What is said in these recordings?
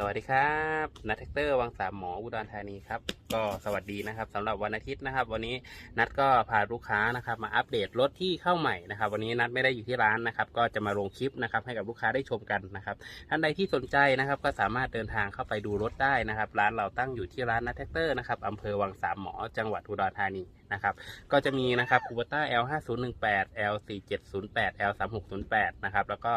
สวัสดีครับนัทแท็กเตอร์วังสามหมออุดรธานีครับก็สวัสดีนะครับสำหรับวันอาทิตย์นะครับ วันนี้นัดก็พาลูกค้านะครับ มาอัปเดตรถที่เข้าใหม่นะครับ วันนี้นัดไม่ได้อยู่ที่ร้านนะครับ ก็จะมาลงคลิปนะครับ ให้กับลูกค้าได้ชมกันนะครับท่านใดที่สนใจนะครับ ก็สามารถเดินทางเข้าไปดูรถได้นะครับ ร้านเราตั้งอยู่ที่ร้านนัทแท็กเตอร์นะครับอำเภอวังสามหมอจังหวัดอุดรธานี นะครับ ก็จะมีนะครับคูเปต้า L 5 0 1 8 L 4 7 0 8 L 3 6 0 8นะครับ แล้วก็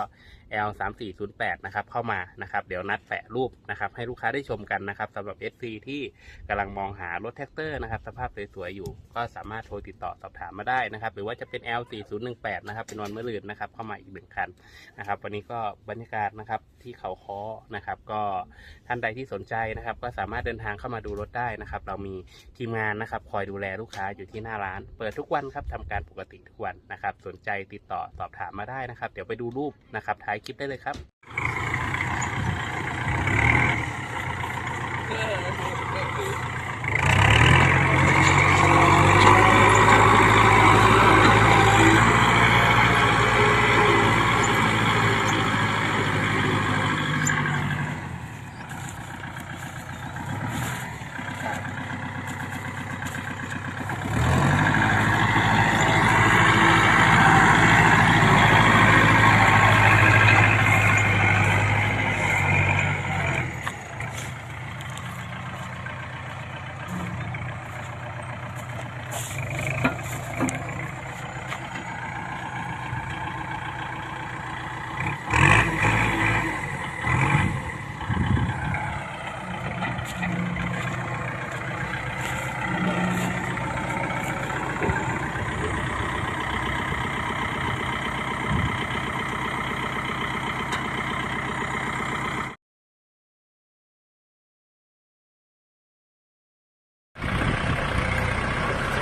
L 3 4 0 8นะครับ เข้ามานะครับ เดี๋ยวนัดแปะรูปนะครับ ให้ลูกค้าได้ชมกันนะครับสำหรับ SC ที่กำลังมองหารถแท็กเตอร์นะครับ สภาพสวยๆอยู่ ก็สามารถโทรติดต่อสอบถามมาได้นะครับ หรือว่าจะเป็น L 4 0 1 8นะครับ เป็นวันเมื่อลืนนะครับ เข้ามาอีกหนึ่งคันนะครับ วันนี้ก็บรรยากาศนะครับที่เขาค้อนะครับ ก็ท่านใดที่สนใจนะครับ ก็สามารถเดินทางเข้ามาดูรถได้นะครับ เรามีทีมงานนะครับ คอยดูแลลูกค้าอยูู่่ที่หน้าร้าน เปิดทุกวันครับทำการปกติทุกวันนะครับ สนใจติดต่อสอบถามมาได้นะครับ เดี๋ยวไปดูรูปนะครับท้ายคลิปได้เลยครับ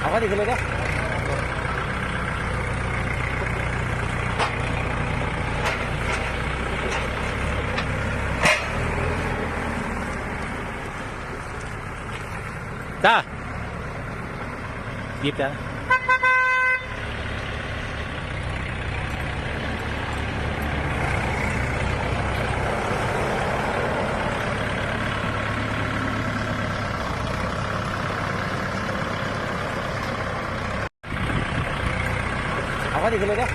เอาก็ติ ดกันเลยเด้อ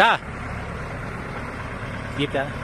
จ้าหยิบจ้ะเอา